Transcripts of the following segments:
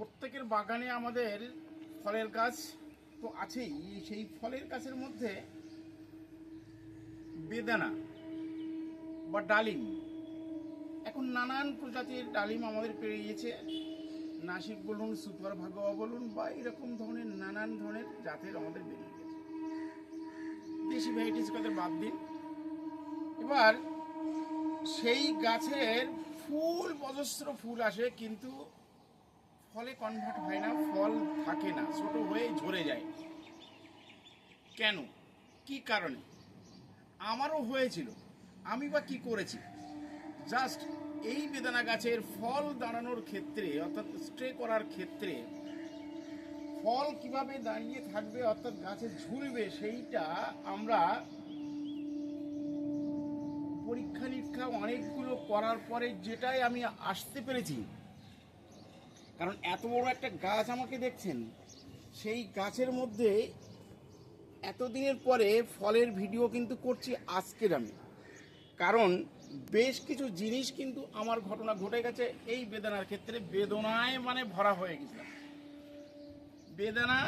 প্রত্যেকের বাগানে আমাদের ফলের গাছ তো আছেই। সেই ফলের গাছের মধ্যে বেদানা বা ডালিম, এখন নানান প্রজাতির ডালিম আমাদের পেরিয়েছে নাসিক বলুন সুপার ভাগোয়া বলুন, বা এরকম ধরনের, নানান ধরনের জাতের আমাদের বেরিয়ে গেছে দেশি ভ্যারাইটিস কথা বাদ দিন। এবার সেই গাছের ফুল অজস্র ফুল আসে, কিন্তু ফলে কনভার্ট হয় না, ফল থাকে না, ছোট হয়ে ঝরে যায়। কেন? কি কারণে? আমারও হয়েছিল। আমি বা কি করেছি? জাস্ট এই বেদানা গাছের ফল দাঁড়ানোর ক্ষেত্রে, অর্থাৎ স্ট্রে করার ক্ষেত্রে, ফল কীভাবে দাঁড়িয়ে থাকবে, অর্থাৎ গাছে ঝুলবে, সেইটা আমরা পরীক্ষা নিরীক্ষা অনেকগুলো করার পরে যেটাই আমি আসতে পেরেছি কারণ এত বড় একটা গাছ আমাকে দেখছেন, সেই গাছের মধ্যে এতদিনের পরে ফলের ভিডিও কিন্তু করছি আজকের আমি। কারণ বেশ কিছু জিনিস কিন্তু আমার ঘটনা ঘটে গেছে, এই বেদনার ক্ষেত্রে। বেদনায় মানে ভরা হয়ে গেছিলাম। বেদনা,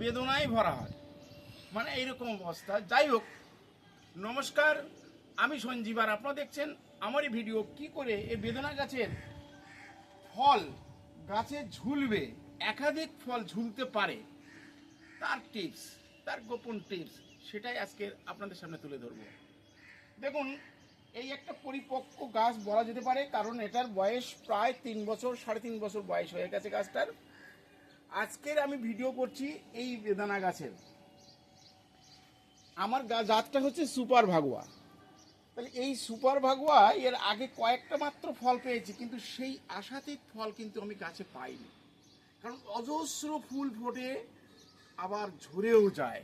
বেদনায় ভরা হয়। মানে এইরকম অবস্থা। যাই হোক, নমস্কার, আমি সঞ্জীব আর আপনারা দেখছেন আমারই ভিডিও। কি করে এই বেদনা গাছের ফল গাছে ঝুলবে, একাধিক ফল ঝুলতে পারে। তার টিপস তার গোপন টিপস সেটাই আজকে আপনাদের সামনে তুলে ধরবো। দেখুন, এই একটা পরিপক্ক গাছ বলা যেতে পারে, কারণ এটার বয়স প্রায় তিন বছর, সাড়ে তিন বছর বয়স হয়ে গেছে গাছটার। আজকের আমি ভিডিও করছি এই বেদানা গাছের। আমার গা- জাতটা হচ্ছে সুপার ভাগুয়া। তাহলে এই সুপার ভাগুয়া এর আগে কয়েকটা মাত্র ফল পেয়েছি, কিন্তু সেই আশাতীত ফল কিন্তু আমি গাছে পাইনি। কারণ অজস্র ফুল ফোটে, আবার ঝরেও যায়।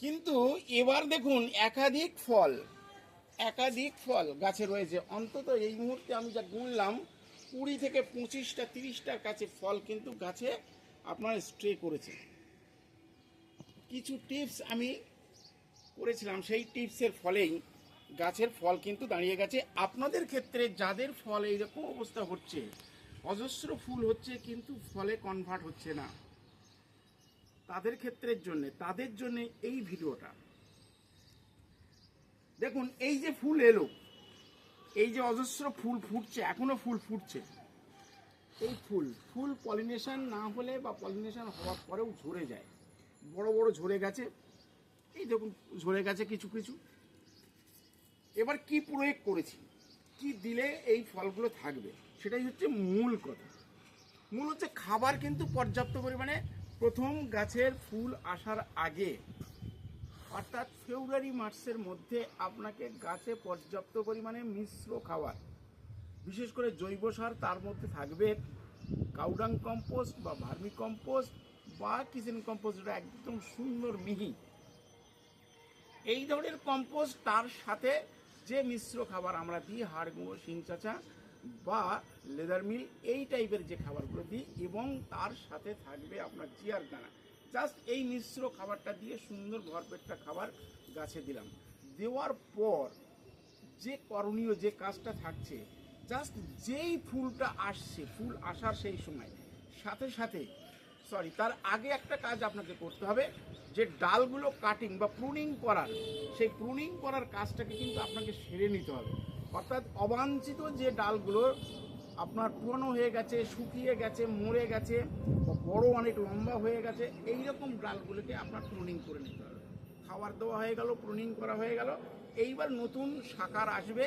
কিন্তু এবার দেখুন, একাধিক ফল একাধিক ফল গাছে রয়েছে। অন্তত এই মুহূর্তে আমি যা গুনলাম, কুড়ি থেকে পঁচিশটা, তিরিশটার কাছে ফল কিন্তু গাছে আপনার স্ট্রে করেছে কিছু টিপস আমি করেছিলাম, সেই টিপসের ফলেই গাছের ফল কিন্তু দাঁড়িয়ে গেছে। আপনাদের ক্ষেত্রে যাদের ফল এইরকম অবস্থা হচ্ছে, অজস্র ফুল হচ্ছে কিন্তু ফলে কনভার্ট হচ্ছে না। তাদের ক্ষেত্রের জন্য, তাদের জন্য এই ভিডিওটা। দেখুন, এই যে ফুল এলো, এই যে অজস্র ফুল ফুটছে, এখনও ফুল ফুটছে। এই ফুল ফুল পলিনেশন না হলে বা পলিনেশন হওয়ার পরেও ঝরে যায়। বড় বড় ঝরে গেছে। এই দেখুন, ঝরে গেছে কিছু কিছু। এবার কি প্রয়োগ করেছি? কি দিলে এই ফলগুলো থাকবে? সেটাই হচ্ছে মূল কথা। মূল হচ্ছে খাবার কিন্তু পর্যাপ্ত পরিমাণে প্রথম গাছের ফুল আসার আগে, অর্থাৎ ফেব্রুয়ারি, মার্চের মধ্যে আপনাকে গাছে পর্যাপ্ত পরিমাণে মিশ্র খাবার, বিশেষ করে জৈব সার তার মধ্যে থাকবে কাউডাং কম্পোস্ট বা ভার্মি কম্পোস্ট বা কিচেন কম্পোস্ট একদম সুন্দর মিহি। এই ধরনের কম্পোস্ট তার সাথে যে মিশ্র খাবার আমরা দিই, হাড় গুঁড়ো, শিং চাচা বা লেদার মিল, এই টাইপের যে খাবারগুলো দিই এবং তার সাথে থাকবে আপনার জিয়ার দানা। জাস্ট এই মিশ্র খাবারটা দিয়ে সুন্দর ভরপেটটা খাবার গাছে দিলাম। দেওয়ার পর যে করণীয় যে কাজটা থাকছে, জাস্ট যেই ফুলটা আসছে, ফুল আসার সেই সময়, সাথে সাথে সরি তার আগে একটা কাজ আপনাকে করতে হবে, যে ডালগুলো কাটিং বা প্রুনিং করার, সেই প্রুনিং করার কাজটাকে কিন্তু আপনাকে সেরে নিতে হবে। অর্থাৎ অবাঞ্ছিত যে ডালগুলো আপনার পুরনো হয়ে গেছে, শুকিয়ে গেছে, মরে গেছে, বা বড় অনেক লম্বা হয়ে গেছে এই রকম ডালগুলোকে আপনার প্রুনিং করে নিতে হবে। খাবার দেওয়া হয়ে গেল প্রুনিং করা হয়ে গেল, এইবার নতুন শাকার আসবে,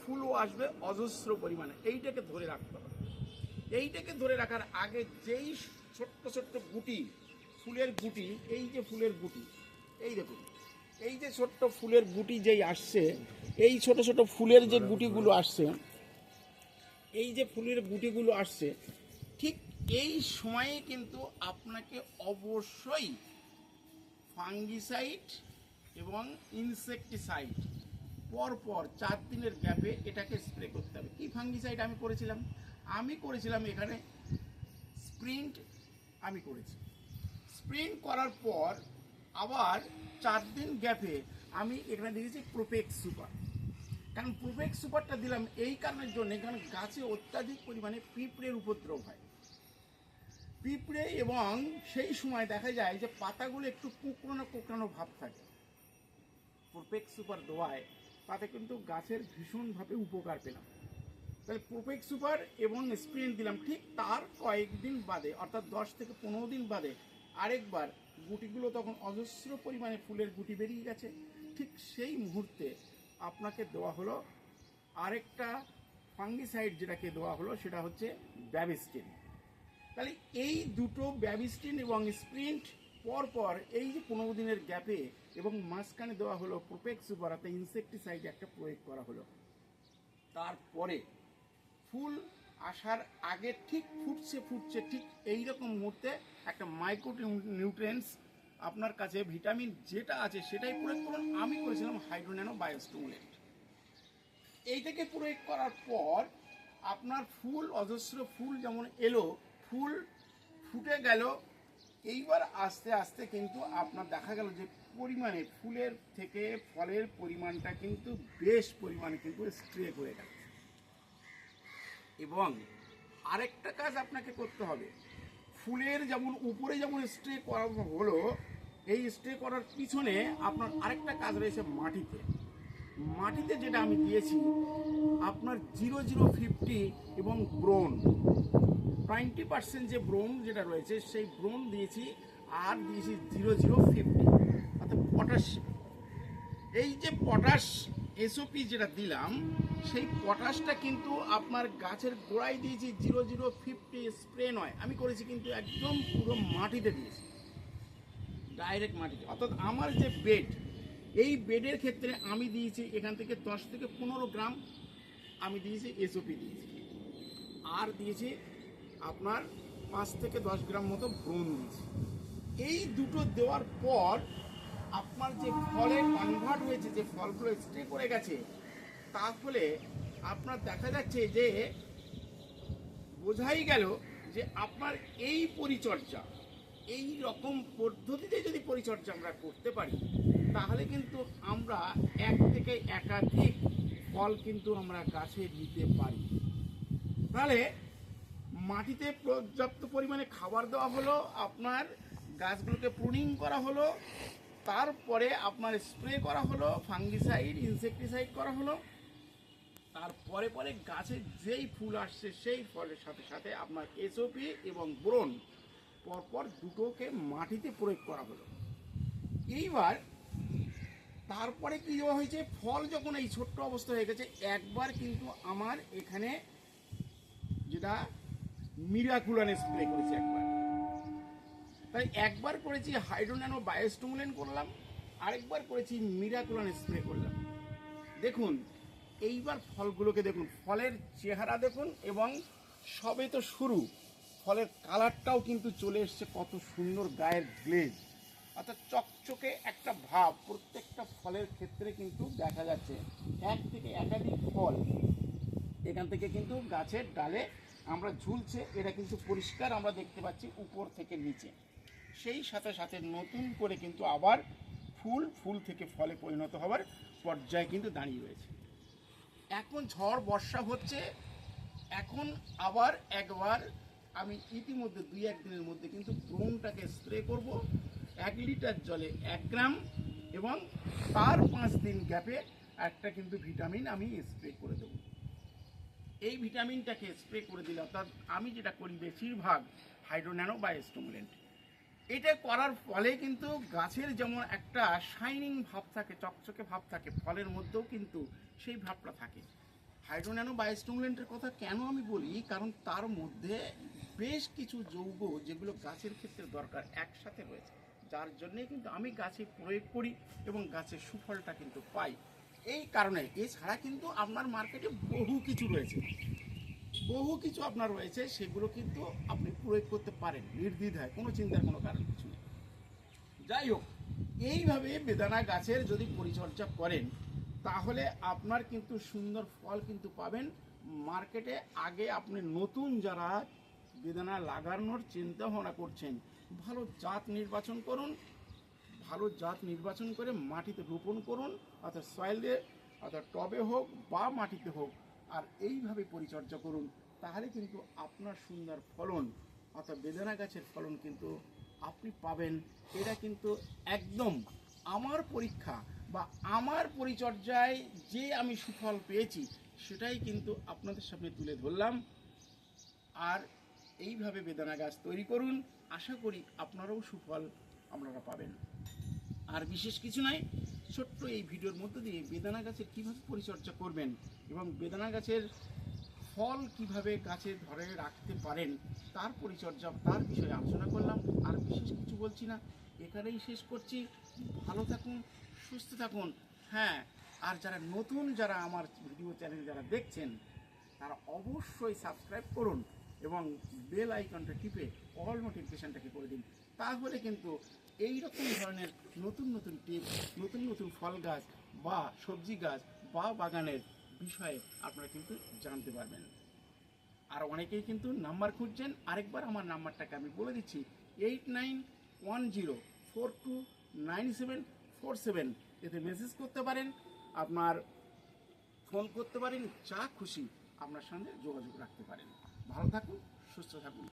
ফুলও আসবে অজস্র পরিমাণে। এইটাকে ধরে রাখতে হবে। এইটাকে ধরে রাখার আগে যেই ছোট্ট ছোট্ট গুটি, ফুলের গুটি, এই যে ফুলের গুটি, এই দেখুন, এই যে ছোট্ট ফুলের গুটি যেই আসছে, এই ছোট ছোট ফুলের যে গুটিগুলো আসছে, এই যে ফুলের গুটিগুলো আসছে, ঠিক এই সময়ে কিন্তু আপনাকে অবশ্যই ফাঙ্গিসাইড এবং ইনসেকটিসাইড পরপর চার দিনের গ্যাপে এটাকে স্প্রে করতে হবে। কি ফাঙ্গিসাইড আমি করেছিলাম? আমি করেছিলাম এখানে স্প্রিন্ট আমি করেছি। স্প্রিন্ট করার পর আবার চার দিন গ্যাপে আমি এখানে দিয়েছি প্রোপেক্স সুপার কারণ প্রোপেক্স সুপারটা দিলাম এই কারণের জন্য কারণ গাছে অত্যাধিক পরিমাণে পিঁপড়ের উপদ্রব হয়। পিঁপড়ে এবং সেই সময় দেখা যায় যে পাতাগুলো একটু কুকড়ানো কুকড়ানো ভাব থাকে। প্রোপেক্স সুপার দোয়ায় তাতে কিন্তু গাছের ভীষণভাবে উপকার পেলাম। তাহলে প্রোপেক সুপার এবং স্প্রিন দিলাম ঠিক তার কয়েকদিন বাদে, অর্থাৎ দশ থেকে পনেরো দিন বাদে। আরেকবার গুটিগুলো তখন অজস্র পরিমাণে ফুলের গুটি বেরিয়ে গেছে। ঠিক সেই মুহূর্তে আপনাকে দেওয়া হলো আরেকটা ফাঙ্গিসাইড যেটাকে দেওয়া হলো, সেটা হচ্ছে ব্যাবিস্টিন তাহলে এই দুটো ব্যাবিস্টিন এবং স্প্রিন্ট পর পর এই যে পনেরো দিনের গ্যাপে এবং মাঝখানে দেওয়া হলো প্রোপেক সুপার অর্থাৎ ইনসেকটিসাইড একটা প্রয়োগ করা হলো। তারপরে ফুল আসার আগে ঠিক ফুটছে ফুটছে, ঠিক এই রকম মুহূর্তে একটা মাইক্রো নিউট্রিয়েন্টস আপনার কাছে ভিটামিন যেটা আছে সেটাই প্রয়োগ করুন। আমি করেছিলাম হাইড্রোন্যানো বায়োস্টিমুলেন্ট এইটাকে প্রয়োগ করার পর আপনার ফুল, অজস্র ফুল যেমন এলো, ফুল ফুটে গেল, এইবার আস্তে আস্তে কিন্তু আপনার দেখা গেল যে পরিমাণে ফুলের থেকে ফলের পরিমাণটা কিন্তু বেশ পরিমাণে কিন্তু স্ট্রে হয়ে গেল। এবং আরেকটা কাজ আপনাকে করতে হবে। ফুলের যেমন উপরে যেমন স্ট্রে করা হলো, এই স্ট্রে করার পিছনে আপনার আরেকটা কাজ রয়েছে মাটিতে। মাটিতে যেটা আমি দিয়েছি, আপনার জিরো জিরো ফিফটি এবং ব্রোন। টোয়েন্টি পার্সেন্ট যে ব্রোন যেটা রয়েছে, সেই ব্রোন দিয়েছি আর দিয়েছি জিরো জিরো ফিফটি অর্থাৎ পটাশিয়াম এই যে পটাশ এসওপি যেটা দিলাম সেই পটাশটা কিন্তু আপনার গাছের গোড়ায় দিয়েছি জিরো জিরো ফিফটি স্প্রে নয়। আমি করেছি কিন্তু একদম পুরো মাটিতে দিয়েছি। ডাইরেক্ট মাটিতে। অর্থাৎ আমার যে বেড এই বেডের ক্ষেত্রে আমি দিয়েছি এখান থেকে দশ থেকে পনেরো গ্রাম। আমি দিয়েছি এসওপি দিয়েছি। আর দিয়েছি আপনার পাঁচ থেকে দশ গ্রাম মতো ব্রোন দিয়েছি। এই দুটো দেওয়ার পর আপনার যে ফলে কনভার্ট হয়েছে, যে ফলগুলো স্টে করে গেছে তাহলে আপনার দেখা যাচ্ছে যে বোঝাই গেল যে আপনার এই পরিচর্যা, এই রকম পদ্ধতিতে যদি পরিচর্যা আমরা করতে পারি, তাহলে কিন্তু আমরা এক থেকে একাধিক ফল কিন্তু আমরা গাছে নিতে পারি। তাহলে মাটিতে পর্যাপ্ত পরিমাণে খাবার দেওয়া হলো, আপনার গাছগুলোকে প্রুনিং করা হলো, তারপরে আপনার স্প্রে করা হলো ফাঙ্গিসাইড ইনসেকটিসাইড করা হলো তারপরে পরে পরে গাছে যেই ফুল আসছে, সেই ফলের সাথে সাথে আপনার এসওপি এবং ব্রোন পরপর দুটোকে মাটিতে প্রয়োগ করা হলো। এইবার তারপরে কি দেওয়া হয়েছে, ফল যখন এই ছোট্ট অবস্থা হয়ে গেছে, একবার কিন্তু আমার এখানে যেটা মিরাকুলান স্প্রে করেছি একবার। তাই একবার করেছি হাইড্রোনানো বায়োস্টুমুলেন করলাম, আরেকবার করেছি মিরাকুলান স্প্রে করলাম। দেখুন এইবার ফলগুলোকে দেখুন, ফলের চেহারা দেখুন এবং সবে তো শুরু। ফলের কালারটাও কিন্তু চলে এসছে, কত সুন্দর গায়ের গ্লেজ। অর্থাৎ চকচকে একটা ভাব, প্রত্যেকটা ফলের ক্ষেত্রে কিন্তু দেখা যাচ্ছে, এক থেকে একাধিক ফল। এখান থেকে কিন্তু গাছের ডালে আমরা ঝুলছে, এটা কিন্তু পরিষ্কার আমরা দেখতে পাচ্ছি উপর থেকে নিচে। সেই সাথে সাথে নতুন করে কিন্তু আবার ফুল ফুল থেকে ফলে পরিণত হওয়ার পর্যায়ে কিন্তু দাঁড়িয়ে রয়েছে। এখন ঝড়, বর্ষা হচ্ছে। এখন আবার একবার আমি ইতিমধ্যে দুই একদিনের মধ্যে কিন্তু ব্রোনটাকে স্প্রে করব। এক লিটার জলে এক গ্রাম এবং তার পাঁচ দিন গ্যাপে একটা কিন্তু ভিটামিন আমি স্প্রে করে দেবো। এই ভিটামিনটাকে স্প্রে করে দিলে অর্থাৎ আমি যেটা করি, বেশিরভাগ হাইড্রোন্যানো বা স্টোমুলেন্ট। এটা করার ফলে কিন্তু গাছের যেমন একটা শাইনিং ভাব থাকে, চকচকে ভাব থাকে, ফলের মধ্যেও কিন্তু সেই ভাবটা থাকে। হাইড্রোন্যানো বায়োস্টিমুলেন্টের কথা কেন আমি বলি? কারণ তার মধ্যে বেশ কিছু যৌগ যেগুলো গাছের ক্ষেত্রে দরকার একসাথে রয়েছে। যার জন্যে কিন্তু আমি গাছে প্রয়োগ করি এবং গাছের সুফলটা কিন্তু পাই। এই কারণে এছাড়া কিন্তু আপনার মার্কেটে বহু কিছু রয়েছে। বহু কিছু আপনার রয়েছে, সেগুলো কিন্তু আপনি প্রয়োগ করতে পারেন নির্দ্বিধায়, কোনো চিন্তার কোনো কারণ কিছু নেই। যাই হোক, এইভাবে বেদানা গাছের যদি পরিচর্যা করেন, তাহলে আপনার কিন্তু সুন্দর ফল কিন্তু পাবেন। মার্কেটে আগে আপনি নতুন যারা বেদানা লাগানোর চিন্তা ভাবনা করছেন, ভালো জাত নির্বাচন করুন, ভালো জাত নির্বাচন করে মাটিতে রোপণ করুন, অর্থাৎ সয়েলে অর্থাৎ টবে হোক বা মাটিতে হোক আর এইভাবে পরিচর্যা করুন, তাহলে কিন্তু আপনার সুন্দর ফলন, অর্থাৎ বেদানা গাছের ফলন কিন্তু আপনি পাবেন। এটা কিন্তু একদম আমার পরীক্ষা বা আমার পরিচর্যায় যে আমি সুফল পেয়েছি, সেটাই কিন্তু আপনাদের সামনে তুলে ধরলাম। আর এইভাবে বেদানা গাছ তৈরি করুন, আশা করি আপনারাও সুফল আপনারা পাবেন। আর বিশেষ কিছু নয়, ছোট্ট এই ভিডিওর মধ্য দিয়ে বেদানা গাছের কীভাবে পরিচর্যা করবেন এবং বেদানা গাছের ফল কীভাবে গাছে ধরে রাখতে পারেন, তার পরিচর্যা, তার বিষয়ে আলোচনা করলাম। আর বিশেষ কিছু বলছি না। এখানেই শেষ করছি। ভালো থাকুন, সুস্থ থাকুন। হ্যাঁ আর যারা নতুন, যারা আমার ভিডিও চ্যানেল যারা দেখছেন, তারা অবশ্যই সাবস্ক্রাইব করুন এবং বেল আইকনটা টিপে অল নোটিফিকেশানটাকে করে দিন। তাহলে কিন্তু এই রকম ধরনের নতুন নতুন টিপ নতুন নতুন ফল গাছ বা সবজি গাছ বা বাগানের বিষয়ে আপনারা কিন্তু জানতে পারবেন। আর অনেকেই কিন্তু নাম্বার খুঁজছেন। আরেকবার আমার নাম্বারটাকে আমি বলে দিচ্ছি। Eight nine one zero four two nine seven four seven. এতে মেসেজ করতে পারেন, আপনার ফোন করতে পারেন, যা খুশি আপনার সঙ্গে যোগাযোগ রাখতে পারেন। ভালো থাকুন, সুস্থ থাকুন।